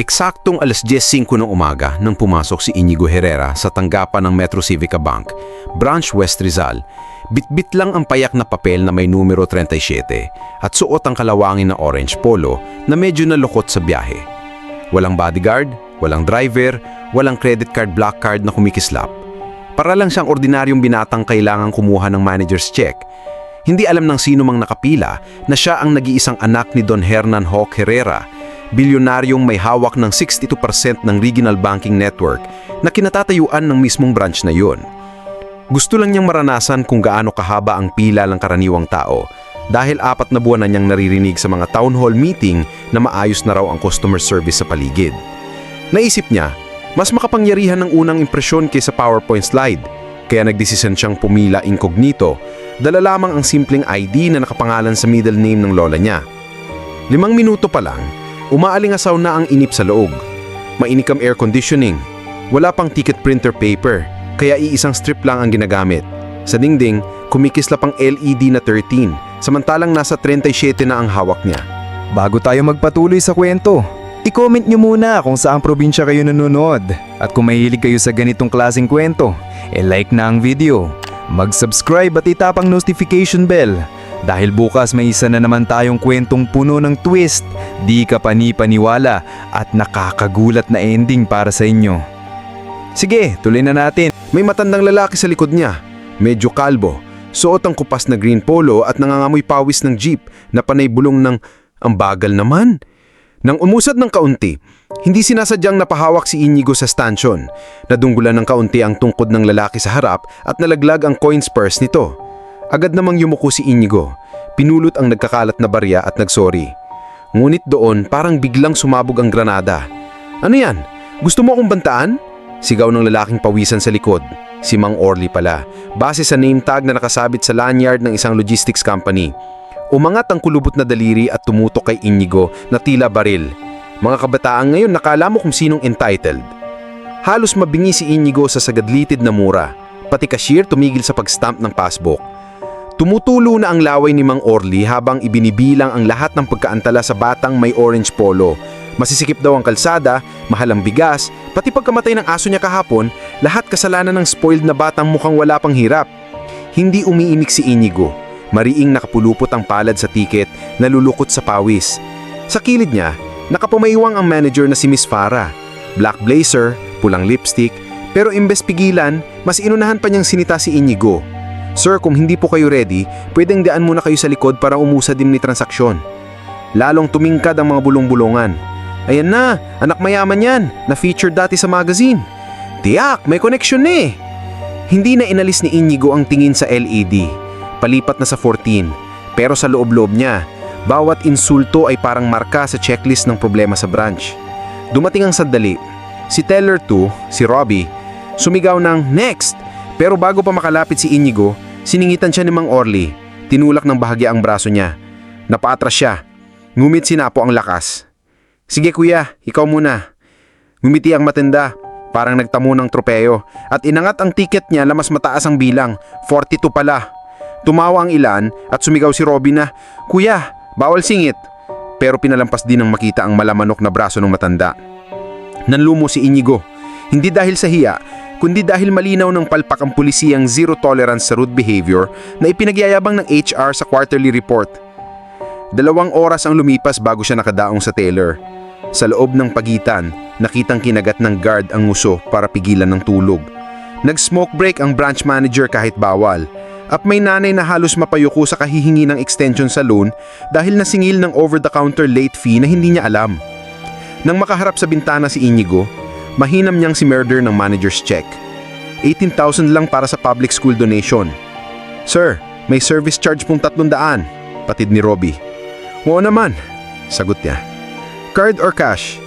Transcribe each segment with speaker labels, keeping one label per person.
Speaker 1: Eksaktong alas 10.05 ng umaga nang pumasok si Inigo Herrera sa tanggapan ng Metro Civica Bank, Branch West Rizal, bitbit lang ang payak na papel na may numero 37 at suot ang kalawangin na orange polo na medyo nalukot sa biyahe. Walang bodyguard, walang driver, walang credit card black card na kumikislap. Para lang siyang ordinaryong binatang kailangang kumuha ng manager's check. Hindi alam ng sino mang nakapila na siya ang nag-iisang anak ni Don Hernan Hawk Herrera, bilyonaryong may hawak ng 62% ng regional banking network na kinatatayuan ng mismong branch na yun. Gusto lang niyang maranasan kung gaano kahaba ang pila ng karaniwang tao dahil apat na buwan na niyang naririnig sa mga town hall meeting na maayos na raw ang customer service sa paligid. Naisip niya, mas makapangyarihan ng unang impresyon kaysa PowerPoint slide, kaya nagdesisyon siyang pumila incognito, dala lamang ang simpleng ID na nakapangalan sa middle name ng lola niya. Limang minuto pa lang, umaalingasaw na ang inip sa loob. Mainik ang air conditioning, wala pang ticket printer paper, kaya iisang strip lang ang ginagamit. Sa dingding, kumikislap ang LED na 13, samantalang nasa 37 na ang hawak niya.
Speaker 2: Bago tayo magpatuloy sa kwento, i-comment nyo muna kung saang probinsya kayo nanonood. At kung mahilig kayo sa ganitong klaseng kwento, e-like na ang video, mag-subscribe at itapang notification bell. Dahil bukas may isa na naman tayong kwentong puno ng twist, di ka pani-paniwala at nakakagulat na ending para sa inyo. Sige, tuloy na natin.
Speaker 1: May matandang lalaki sa likod niya, medyo kalbo, suot ang kupas na green polo at nangangamoy pawis ng jeep na panay bulong ng ang bagal naman. Nang umusad ng kaunti, hindi sinasadyang napahawak si Inigo sa stanchion. Nadunggulan ng kaunti ang tungkod ng lalaki sa harap at nalaglag ang coins purse nito. Agad namang yumuko si Inigo. Pinulot ang nagkakalat na barya at nagsorry. Ngunit doon parang biglang sumabog ang granada. Ano yan? Gusto mo akong bantaan? Sigaw ng lalaking pawisan sa likod. Si Mang Orly pala, base sa name tag na nakasabit sa lanyard ng isang logistics company. Umangat ang kulubot na daliri at tumutok kay Inigo na tila baril. Mga kabataan ngayon nakala mo kung sinong entitled. Halos mabingi si Inigo sa sagadlitid na mura. Pati cashier tumigil sa pag-stamp ng passbook. Tumutulo na ang laway ni Mang Orly habang ibinibilang ang lahat ng pagkaantala sa batang may orange polo. Masisikip daw ang kalsada, mahal ang bigas, pati pagkamatay ng aso niya kahapon, lahat kasalanan ng spoiled na batang mukhang wala pang hirap. Hindi umiimik si Inigo. Mariing nakapulupot ang palad sa tiket, nalulukot sa pawis. Sa kilid niya, nakapumaiwang ang manager na si Miss Farah. Black blazer, pulang lipstick, pero imbes pigilan, mas inunahan pa niyang sinita si Inigo. Sir, kung hindi po kayo ready, pwedeng daan muna kayo sa likod para umusa din ni transaksyon. Lalong tumingkad ang mga bulong-bulungan. Ayan na, anak mayaman yan, na featured dati sa magazine. Tiyak, may connection eh. Hindi na inalis ni Inigo ang tingin sa LED. Palipat na sa 14. Pero sa loob-loob niya, bawat insulto ay parang marka sa checklist ng problema sa branch. Dumating ang sandali. Si Teller 2, si Robbie, sumigaw ng next. Pero bago pa makalapit si Inigo, siningitan siya ni Mang Orly. Tinulak ng bahagya ang braso niya. Napaatras siya. Ngumit sinapo ang lakas. Sige kuya, ikaw muna. Ngumiti ang matanda, parang nagtamo ng tropeyo, at inangat ang ticket niya na mas mataas ang bilang, 42 pala. Tumawa ang ilan at sumigaw si Robin na, Kuya, bawal singit. Pero pinalampas din ng makita ang malamanok na braso ng matanda. Nanlumo si Inigo, hindi dahil sa hiya, kundi dahil malinaw ng palpak ang pulisiyang zero tolerance sa rude behavior na ipinagyayabang ng HR sa quarterly report. Dalawang oras ang lumipas bago siya nakadaong sa Taylor. Sa loob ng pagitan, nakitang kinagat ng guard ang nguso para pigilan ng tulog. Nag-smoke break ang branch manager kahit bawal. At may nanay na halos mapayuko sa kahihingi ng extension sa loan dahil nasingil ng over-the-counter late fee na hindi niya alam. Nang makaharap sa bintana si Inigo, mahinam niyang si murder ng manager's check. 18,000 lang para sa public school donation. Sir, may service charge pong 300, patid ni Robbie. Oo naman, sagot niya. Card or cash?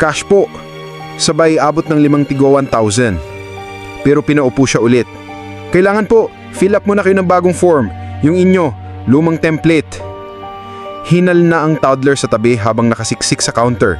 Speaker 1: Cash po. Sabay abot ng limang tigo 1,000. Pero pinaupo siya ulit. Kailangan po, fill up muna kayo ng bagong form. Yung inyo, lumang template. Hinal na ang toddler sa tabi habang nakasiksik sa counter.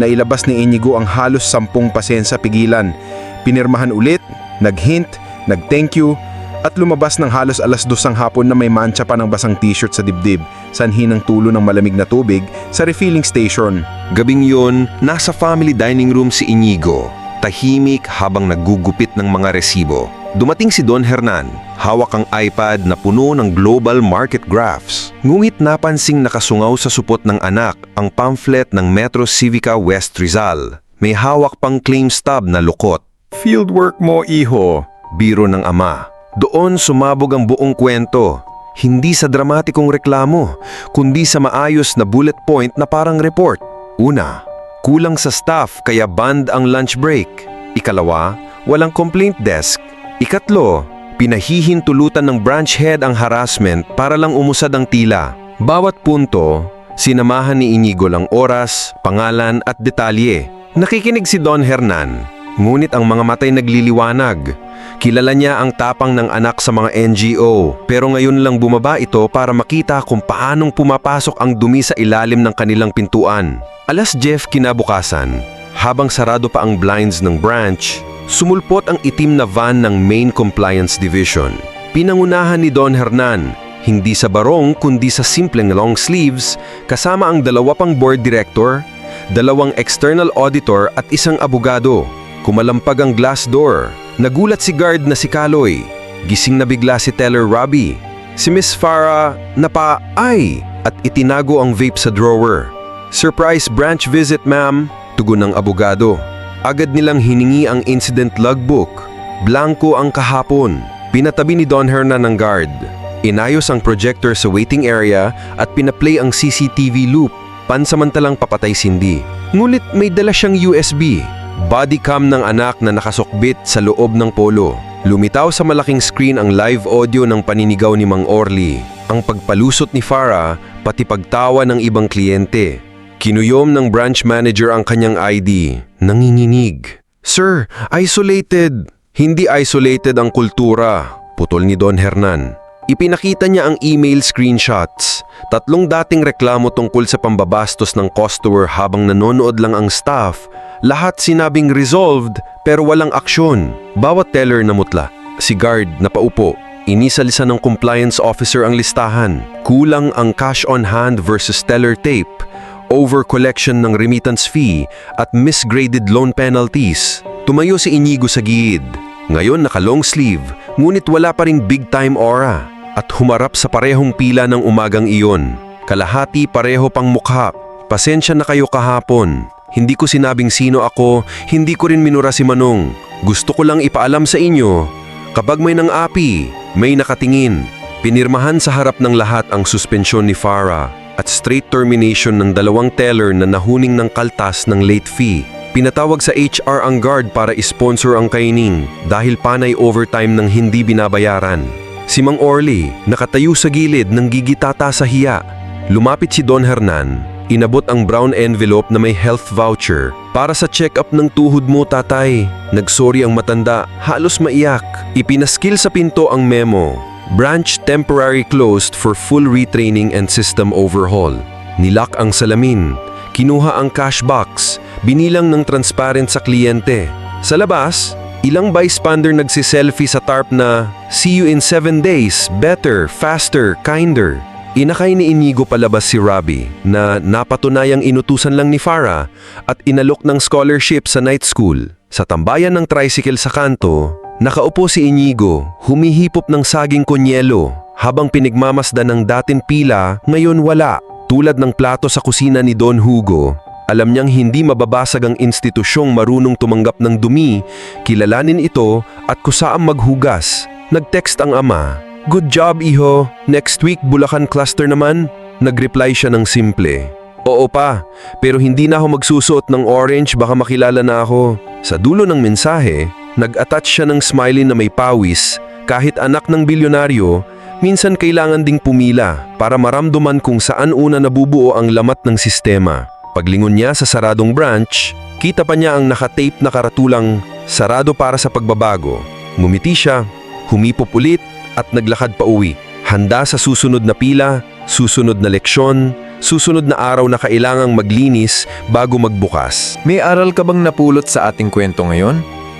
Speaker 1: Nailabas ni Inigo ang halos sampung pasensa pigilan. Pinirmahan ulit, nag-hint, nag-thank you,
Speaker 3: At lumabas ng halos alas dos ang hapon na may mancha pa ng basang t-shirt sa dibdib, sanhi ng tulo ng malamig na tubig sa refilling station.
Speaker 1: Gabing yun, nasa family dining room si Inigo, tahimik habang naggugupit ng mga resibo. Dumating si Don Hernan, hawak ang iPad na puno ng global market graphs. Ngunit napansing nakasungaw sa supot ng anak ang pamphlet ng Metro Civica West Rizal. May hawak pang claim stub na lukot.
Speaker 2: Fieldwork mo, iho.
Speaker 1: Biro ng ama. Doon sumabog ang buong kwento. Hindi sa dramatikong reklamo, kundi sa maayos na bullet point na parang report. Una, kulang sa staff kaya band ang lunch break. Ikalawa, walang complaint desk. Ikatlo, pinahihintulutan ng branch head ang harassment para lang umusad ang tila. Bawat punto, sinamahan ni Inigo lang oras, pangalan at detalye. Nakikinig si Don Hernan, ngunit ang mga matay nagliliwanag. Kilala niya ang tapang ng anak sa mga NGO, pero ngayon lang bumaba ito para makita kung paanong pumapasok ang dumi sa ilalim ng kanilang pintuan. Alas Jeff kinabukasan, habang sarado pa ang blinds ng branch, sumulpot ang itim na van ng Main Compliance Division. Pinangunahan ni Don Hernan, hindi sa barong kundi sa simpleng long sleeves, kasama ang dalawa pang board director, dalawang external auditor at isang abogado. Kumalampag ang glass door. Nagulat si guard na si Kaloy. Gising na bigla si teller Robbie. Si Miss Farah napa ay at itinago ang vape sa drawer. Surprise branch visit ma'am, tugon ng abogado. Agad nilang hiningi ang incident logbook. Blanco ang kahapon. Pinatabi ni Don Hernan ng guard. Inayos ang projector sa waiting area at pinaplay ang CCTV loop. Pansamantalang papatay sindi. Ngunit may dala siyang USB. Body cam ng anak na nakasukbit sa loob ng polo. Lumitaw sa malaking screen ang live audio ng paninigaw ni Mang Orly. Ang pagpalusot ni Farah, pati pagtawa ng ibang kliyente. Kinuyom ng branch manager ang kanyang ID. Nanginginig. Sir, isolated. Hindi isolated ang kultura. Putol ni Don Hernan. Ipinakita niya ang email screenshots. Tatlong dating reklamo tungkol sa pambabastos ng customer habang nanonood lang ang staff. Lahat sinabing resolved pero walang aksyon. Bawat teller na mutla. Si guard na paupo. Inisalisa ng compliance officer ang listahan. Kulang ang cash on hand versus teller tape. Over collection ng remittance fee at misgraded loan penalties. Tumayo si Inigo sa gilid. Ngayon naka long sleeve, ngunit wala pa ring big time aura. At humarap sa parehong pila ng umagang iyon. Kalahati pareho pang mukha. Pasensya na kayo kahapon. Hindi ko sinabing sino ako, hindi ko rin minura si Manong. Gusto ko lang ipaalam sa inyo, kapag may nang api, may nakatingin. Pinirmahan sa harap ng lahat ang suspensyon ni Farah at straight termination ng dalawang teller na nahuning ng kaltas ng late fee. Pinatawag sa HR ang guard para isponsor ang kaining dahil panay overtime ng hindi binabayaran. Si Mang Orly, nakatayo sa gilid ng gigitata sa hiya. Lumapit si Don Hernan, inabot ang brown envelope na may health voucher para sa check-up ng tuhod mo tatay. Nagsorry ang matanda, halos maiyak. Ipinaskil sa pinto ang memo. Branch temporary closed for full retraining and system overhaul. Nilak ang salamin. Kinuha ang cash box. Binilang ng transparent sa kliyente. Sa labas, ilang bystander nagsiselfie sa tarp na See you in seven days, better, faster, kinder. Inakay ni Inigo palabas si Robbie na napatunayang inutusan lang ni Farah at inalok ng scholarship sa night school. Sa tambayan ng tricycle sa kanto, nakaupo si Inigo, humihipop ng saging kunyelo habang pinigmamasdan ng datin pila, ngayon wala. Tulad ng plato sa kusina ni Don Hugo, alam niyang hindi mababasag ang institusyong marunong tumanggap ng dumi, kilalanin ito at kusaang maghugas. Nag-text ang ama, Good job, iho. Next week, Bulacan cluster naman. Nag-reply siya ng simple. Oo pa, pero hindi na ako magsusuot ng orange baka makilala na ako. Sa dulo ng mensahe, nag-attach siya ng smiley na may pawis. Kahit anak ng bilyonaryo, minsan kailangan ding pumila para maramdaman kung saan una nabubuo ang lamat ng sistema. Paglingon niya sa saradong branch, kita pa niya ang nakatape na karatulang sarado para sa pagbabago. Ngumiti siya, humipop ulit at naglakad pa uwi. Handa sa susunod na pila, susunod na leksyon, susunod na araw na kailangang maglinis bago magbukas.
Speaker 2: May aral ka bang napulot sa ating kwento ngayon?